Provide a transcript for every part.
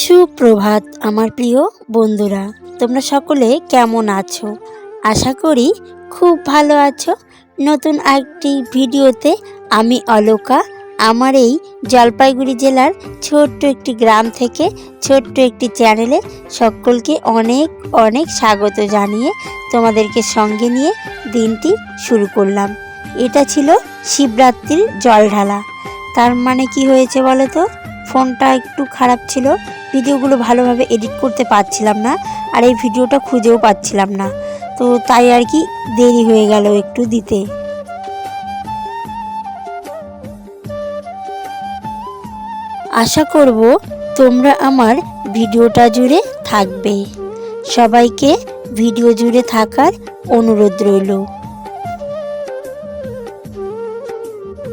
সুপ্রভাত, আমার প্রিয় বন্ধুরা। তোমরা সকলে কেমন আছো? আশা করি খুব ভালো আছো। নতুন একটি ভিডিওতে আমি অলোকা। আমার এই জলপাইগুড়ি জেলার ছোট্ট একটি গ্রাম থেকে ছোট্ট একটি চ্যানেলে সকলকে অনেক অনেক স্বাগত জানিয়ে তোমাদেরকে সঙ্গে নিয়ে দিনটি শুরু করলাম। এটা ছিল শিবরাত্রির জল ঢালা তার মানে কি হয়েছে বলো তো? ফোনটা একটু খারাপ ছিল। ভিডিওগুলো ভালোভাবে এডিট করতে পারছিলাম না আর এই ভিডিওটা খুঁজেও পাচ্ছিলাম না। তো তাই আর কি দেরি হয়ে গেল একটু দিতে। আশা করব তোমরা আমার ভিডিওটা জুড়ে থাকবে। সবাইকে ভিডিও জুড়ে থাকার অনুরোধ রইল।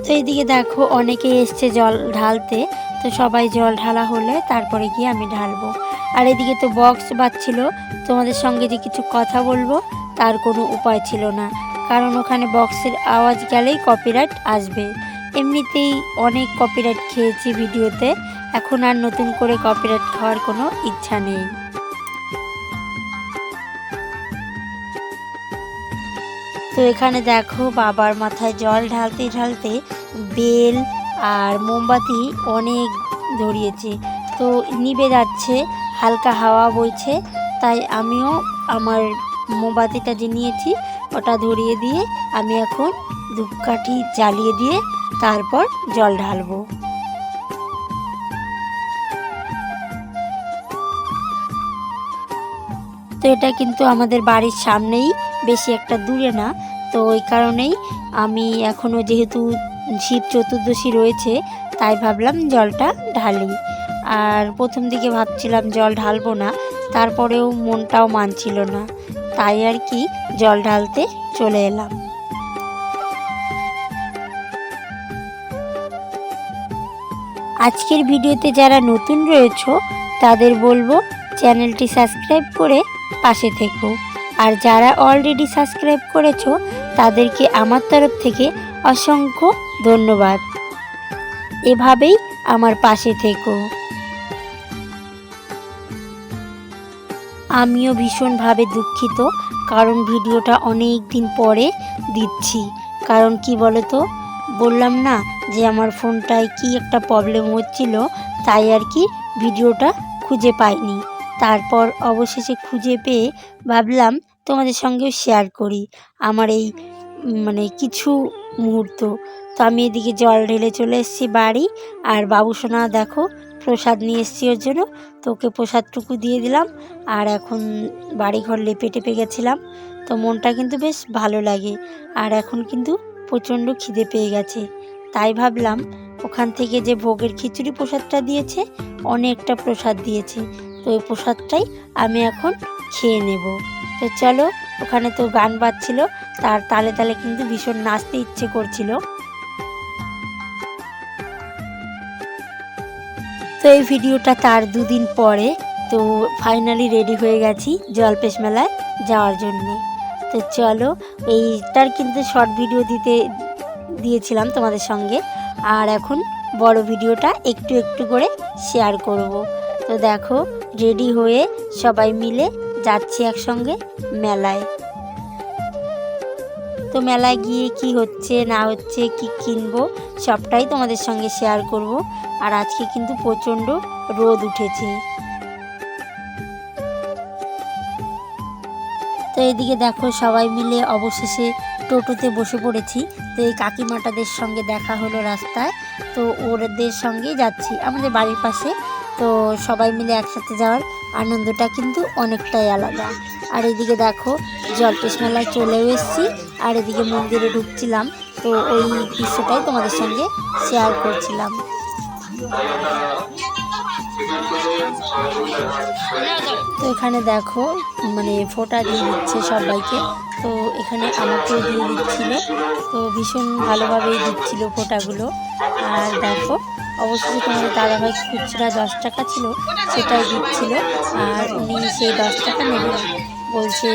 তো এইদিকে দেখো অনেকে এসছে জল ঢালতে। তো সবাই জল ঢালা হলে তারপরে গিয়ে আমি ঢালবো। আর এদিকে তো বক্স বাজছিল, তোমাদের সঙ্গে যে কিছু কথা বলব তার কোনো উপায় ছিল না। কারণ ওখানে বক্সের আওয়াজ গেলেই কপিরাইট আসবে। এমনিতেই অনেক কপিরাইট খেয়েছি ভিডিওতে, এখন আর নতুন করে কপিরাইট খাওয়ার কোনো ইচ্ছা নেই। তো এখানে দেখো, বাবার মাথায় জল ঢালতে ঢালতে বেল আর মোমবাতি অনেক ধরিয়েছে। তো নিভে যাচ্ছে, হালকা হাওয়া বইছে, তাই আমিও আমার মোমবাতিটা যে নিয়েছি, ওটা ধরিয়ে দিয়ে আমি এখন ধূপকাঠি জ্বালিয়ে দিয়ে তারপর জল ঢালবো। তো এটা কিন্তু আমাদের বাড়ির সামনেই, বেশি একটা দূরে না। তো ওই কারণেই আমি এখনও যেহেতু শিব চতুর্দশী রয়েছে, তাই ভাবলাম জলটা ঢালি। আর প্রথম দিকে ভাবছিলাম জল ঢালবো না, তারপরেও মনটাও মানছিল না। তাই আর কি জল ঢালতে চলে এলাম। আজকের ভিডিওতে যারা নতুন রয়েছো, তাদের বলব চ্যানেলটি সাবস্ক্রাইব করে পাশে থেকো। আর যারা অলরেডি সাবস্ক্রাইব করেছ, তাদেরকে আমার তরফ থেকে অসংখ্য ধন্যবাদ। এভাবেই আমার পাশে থেকো। আমিও ভীষণভাবে দুঃখিত, কারণ ভিডিওটা অনেক দিন পরে দিচ্ছি। কারণ কি বলতো, বললাম না যে আমার ফোনটায় কি একটা প্রবলেম হচ্ছিল, তাই আর কি ভিডিওটা খুঁজে পাইনি। তারপর অবশেষে খুঁজে পেয়ে ভাবলাম তোমাদের সঙ্গেও শেয়ার করি। আমার এই মানে কিছু মুহূর্ত। তো আমি এদিকে জল ঢেলে চলে এসেছি বাড়ি। আর বাবুসোনা দেখো, প্রসাদ নিয়ে এসেছি ওর জন্য। তো ওকে প্রসাদটুকু দিয়ে দিলাম। আর এখন বাড়িঘর লেপে টেপে গেছিলাম। তো মনটা কিন্তু বেশ ভালো লাগে। আর এখন কিন্তু প্রচণ্ড খিদে পেয়ে গেছে। তাই ভাবলাম, ওখান থেকে যে ভোগের খিচুড়ি প্রসাদটা দিয়েছে, অনেকটা প্রসাদ দিয়েছে। তো ওই প্রসাদটাই আমি এখন খেয়ে নেব। তো চলো, ওখানে তো গান বাজছিল, তার তালে তালে কিন্তু ভীষণ নাচতে ইচ্ছে করছিল। তো এই ভিডিওটা তার দুদিন পরে, তো ফাইনালি রেডি হয়ে গেছি জলপেশ মেলায় যাওয়ার জন্যে। তো চলো, এইটার কিন্তু শর্ট ভিডিও দিতে, দিয়েছিলাম তোমাদের সঙ্গে। আর এখন বড় ভিডিওটা একটু একটু করে শেয়ার করব। তো দেখো রেডি হয়ে সবাই মিলে যাচ্ছি একসঙ্গে মেলায়। তো মেলায় গিয়ে কি হচ্ছে, না হচ্ছে, কি কিনবো, সবটাই তোমাদের সঙ্গে শেয়ার করব। আর আজকে কিন্তু প্রচণ্ড রোদ উঠেছে। তো এদিকে দেখো সবাই মিলে অবশেষে টোটোতে বসে পড়েছি। তো এই কাকিমাটাদের সঙ্গে দেখা হলো রাস্তায়। তো ওদের সঙ্গেই যাচ্ছি। আমাদের বাড়ির পাশে তো সবাই মিলে একসাথে যাওয়ার আনন্দটা কিন্তু অনেকটাই আলাদা। আর এদিকে দেখো জলপেশ মেলায় চলেও এসেছি, আর এদিকে মন্দিরে ঢুকছিলাম, তো ওই দৃশ্যটাই তোমাদের সঙ্গে শেয়ার করছিলাম। তো এখানে দেখো মানে ফোটা দিয়ে দিচ্ছে সবাইকে, তো এখানে আমাকেও দিয়ে দিচ্ছিল, তো ভীষণ ভালোভাবেই দিচ্ছিল ফোটাগুলো। আর দেখো অবশ্যই তোমাদের দাদাভাই খুচরা দশ টাকা ছিল, সেটাই দিচ্ছিল। আর উনি সেই দশ টাকা নেবে বলছে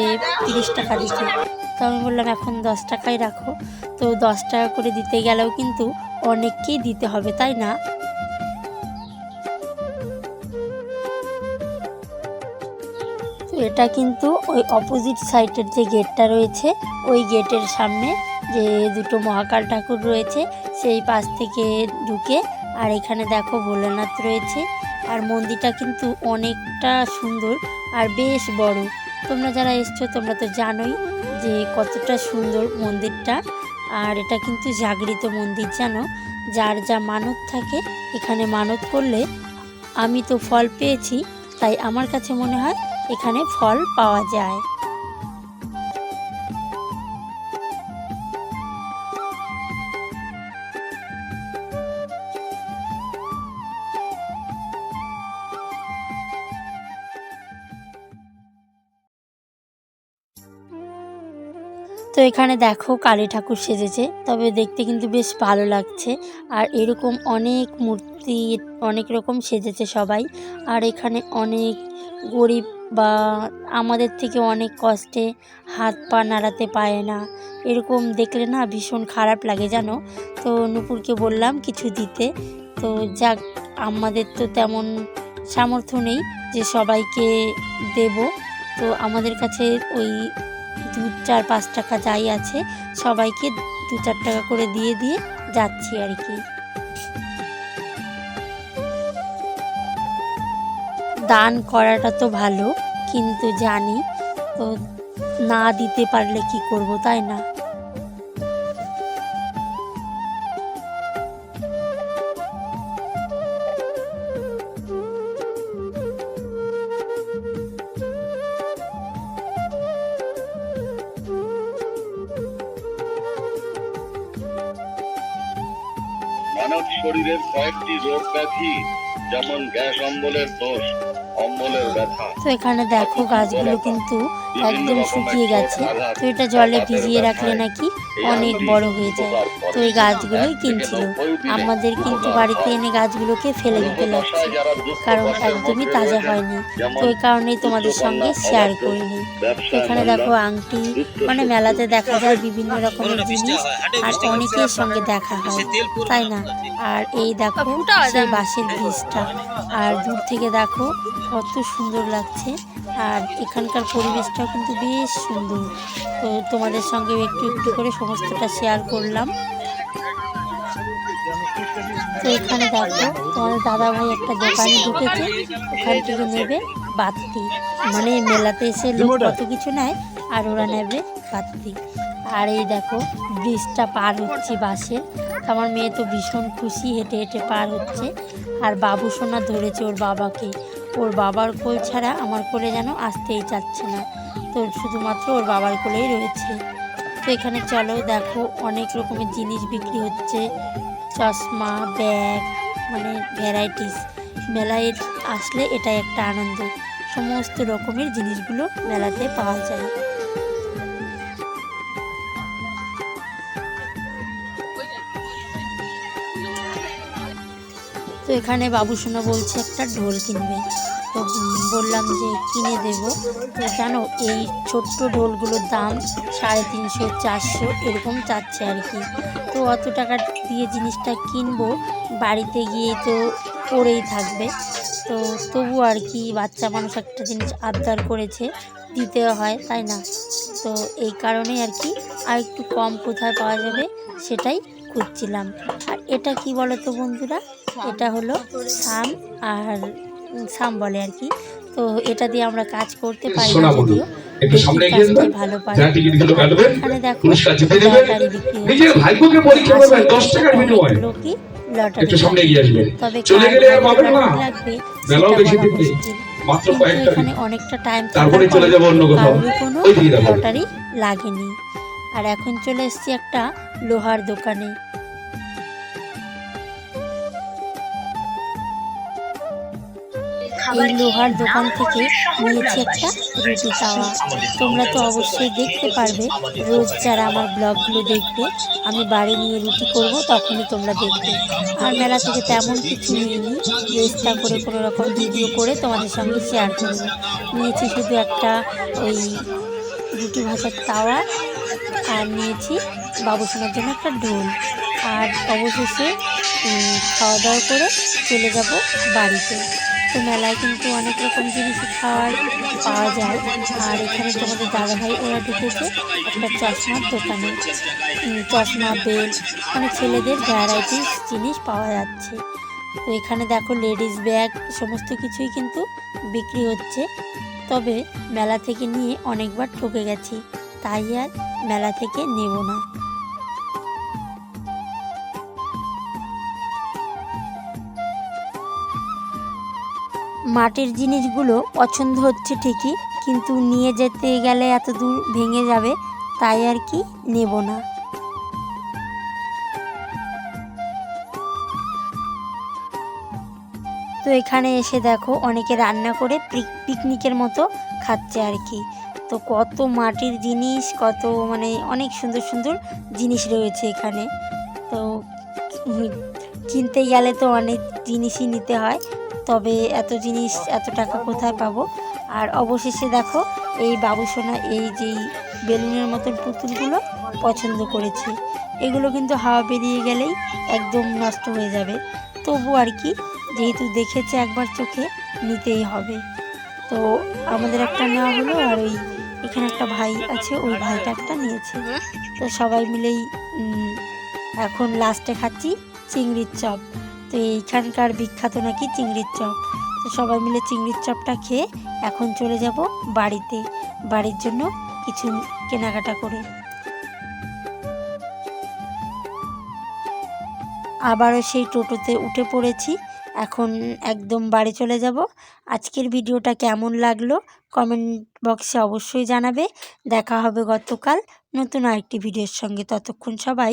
তিরিশ টাকা দিতে। তো আমি বললাম, এখন দশ টাকাই রাখো। তো দশ টাকা করে দিতে গেলেও কিন্তু অনেককেই দিতে হবে, তাই না? এটা কিন্তু ওই অপোজিট সাইডের যে গেটটা রয়েছে, ওই গেটের সামনে যে দুটো মহাকাল ঠাকুর রয়েছে, সেই পাশ থেকে ঢুকে আর এখানে দেখো ভোলেনাথ রয়েছে, আর মন্দিরটা কিন্তু অনেকটা সুন্দর আর বেশ বড়। তোমরা যারা এসছো, তোমরা তো জানোই যে কতটা সুন্দর মন্দিরটা। আর এটা কিন্তু জাগৃত মন্দির, জানো? যার যা মানত থাকে, এখানে মানত করলে আমি তো ফল পেয়েছি, তাই আমার কাছে মনে হয় এখানে ফল পাওয়া যায়। তো এখানে দেখো কালী ঠাকুর সেজেছে, তবে দেখতে কিন্তু বেশ ভালো লাগছে। আর এরকম অনেক মূর্তি, অনেক রকম সেজেছে সবাই। আর এখানে অনেক গরিব বা আমাদের থেকে অনেক কষ্টে হাত পা নাড়াতে পারে না। এরকম দেখলে না ভীষণ খারাপ লাগে জানো? তো নুপুরকে বললাম কিছু দিতে। তো যাক, আমাদের তো তেমন সামর্থ্য নেই যে সবাইকে দেব। তো আমাদের কাছে ওই দু চার, পাঁচ টাকা যাই আছে, সবাইকে দু, চার টাকা করে দিয়ে দিয়ে যাচ্ছি আর কি। দান করাটা তো ভালো, কিন্তু জানি তো না দিতে পারলে কি করব, তাই না? শরীরের কয়েকটি রোগ ব্যাধি যেমন গ্যাস অম্বলের দোষ তো এখানে দেখো গাছগুলো কিন্তু একদম শুকিয়ে গেছে। তো এটা জলে ভিজিয়ে রাখলে নাকি অনেক বড় হয়ে যায়। তো এই গাছগুলোই কিনছিল আমাদের কিন্তু বাড়িতে এনে গাছগুলোকে ফেলে দিতে লাগছে। কারণ একদমই তাজা হয়নি। তো এই কারণেই তোমাদের সঙ্গে শেয়ার করিনি তো এখানে দেখো আংটি মানে মেলাতে দেখা যায় বিভিন্ন রকমের জিনিস আর অনেকের সঙ্গে দেখা হয়। তাই না? আর এই দেখো সেই বাঁশের ব্রিজটা। আর দূর থেকে দেখো কত সুন্দর লাগছে। আর এখানকার পরিবেশটাও কিন্তু বেশ সুন্দর। তো তোমাদের সঙ্গে একটু একটু করে সমস্তটা শেয়ার করলাম। তো এখানে দেখো তোমাদের দাদা ভাই একটা দোকানে ঢুকেছে। ওখান থেকে নেবে বাতি। মানে মেলাতে এসে লোক কত কিছু নেয় আর ওরা নেবে বাতি। আর এই দেখো ব্রিজটা পার হচ্ছে বাসে। আমার মেয়ে তো ভীষণ খুশি হেঁটে হেঁটে পার হচ্ছে। আর বাবু সোনা ধরেছে ওর বাবাকে। ওর বাবার কোল ছাড়া আমার কোলে যেন আসতেই চাচ্ছে না। তো শুধুমাত্র ওর বাবার কোলেই রয়েছে। তো এখানে চলো, দেখো অনেক রকমের জিনিস বিক্রি হচ্ছে। চশমা, ব্যাগ মানে ভ্যারাইটিস মেলায় আসলে এটা একটা আনন্দ। সমস্ত রকমের জিনিসগুলো মেলাতে পাওয়া যায়। এখানে বাবুসোনা বলছে, একটা ঢোল কিনবে। তো বললাম যে, কিনে দেবো। তো জানো এই ছোট্ট ঢোলগুলোর দাম সাড়ে তিনশো, চারশো এরকম চাচ্ছে আর কি। তো অত টাকা দিয়ে জিনিসটা কিনবো, বাড়িতে গিয়ে তো পড়েই থাকবে। তো তবু আর কি, বাচ্চা মানুষ একটা জিনিস আবদার করেছে, দিতে হয়, তাই না? তো এই কারণেই আর কি আর একটু কম কোথায় পাওয়া যাবে, সেটাই খুঁজছিলাম। আর এটা কি বলো তো বন্ধুরা? এটা হলো সাম আর সাম বলে আর কি। তো এটা দিয়ে আমরা কাজ করতে পারি যদিও। একটু সামনে এগিয়ে কাজটাই আসবেন। ভালো পারি। কাটবেন দেখো পুরস্কার জিতে দেবে বিক্রি নিজের ভাগ্যকে পরীক্ষা করবেন দশ টাকার বিনিময়ে। লটারি একটু সামনে এগিয়ে আসবেন তবে চলে গেলে আর পাবেন না। লাগবে মেলাও সেটা বেশি দিন নেই। মাত্র কিন্তু কয়েকটা এখানে অনেকটা টাইম তারপরে চলে যাব অন্য কোথাও। ওই লাগেনি। আর এখন চলে এসেছি একটা লোহার দোকানে। এই লোহার দোকান থেকে নিয়েছি একটা রুটি তাওয়া তোমরা তো অবশ্যই দেখতে পারবে। রোজ যারা আমার ব্লগগুলো দেখবে আমি বাড়ি নিয়ে রুটি করব তখনই তোমরা দেখবে। আর মেলা থেকে তেমন কিছু নিইনি। চেষ্টা করে কোনো রকম ভিডিও করে তোমাদের সঙ্গে শেয়ার করব। নিয়েছি শুধু একটা ওই রুটি ভাজার তাওয়া আর নিয়েছি বাবুসোনার জন্য একটা ঢোল আর অবশেষে খাওয়া দাওয়া করে চলে যাব বাড়িতে। তো মেলায় কিন্তু অনেক রকম জিনিস খাওয়ার পাওয়া যায়। আর এখানে তোমাদের দাদাভাই ওরা ঢুকেছে একটা চশমার দোকানে। চশমা বেল্ট মানে ছেলেদের ভ্যারাইটিস জিনিস পাওয়া যাচ্ছে। তো এখানে দেখো লেডিস ব্যাগ সমস্ত কিছুই কিন্তু বিক্রি হচ্ছে। তবে মেলা থেকে নিয়ে অনেকবার ঠকে গেছি। তাই আর মেলা থেকে নেব না। মাটির জিনিসগুলো পছন্দ হচ্ছে ঠিকই, কিন্তু নিয়ে যেতে গেলে এত দূর ভেঙে যাবে, তাই আর কি নেব না। তো এখানে এসে দেখো, অনেকে রান্না করে পিক- পিকনিকের মতো খাচ্ছে আর কি। তো কত মাটির জিনিস, কত মানে অনেক সুন্দর সুন্দর জিনিস রয়েছে এখানে। তো কিনতে গেলে তো অনেক জিনিসই নিতে হয়, তবে এত জিনিস, এত টাকা কোথায় পাবো? আর অবশেষে দেখো, এই বাবুসোনা এই যেই বেলুনের মতন পুতুলগুলো পছন্দ করেছে। এগুলো কিন্তু হাওয়া বেরিয়ে গেলেই একদম নষ্ট হয়ে যাবে। তবু আর কি, যেহেতু দেখেছে একবার চোখে, নিতেই হবে। তো আমাদের একটা নেওয়া হলো আর ওই এখানে একটা ভাই আছে ওই ভাইটা একটা নিয়েছে। তো সবাই মিলেই এখন লাস্টে খাচ্ছি চিংড়ির চপ। তো এইখানকার বিখ্যাত নাকি চিংড়ির চপ। তো সবাই মিলে চিংড়ির চপটা খেয়ে এখন চলে যাব বাড়িতে বাড়ির জন্য কিছু কেনাকাটা করে। আবারও সেই টোটোতে উঠে পড়েছি এখন একদম বাড়ি চলে যাব। আজকের ভিডিওটা কেমন লাগল কমেন্ট বক্সে অবশ্যই জানাবে। দেখা হবে গতকাল নতুন আরেকটি ভিডিওর সঙ্গে। ততক্ষণ সবাই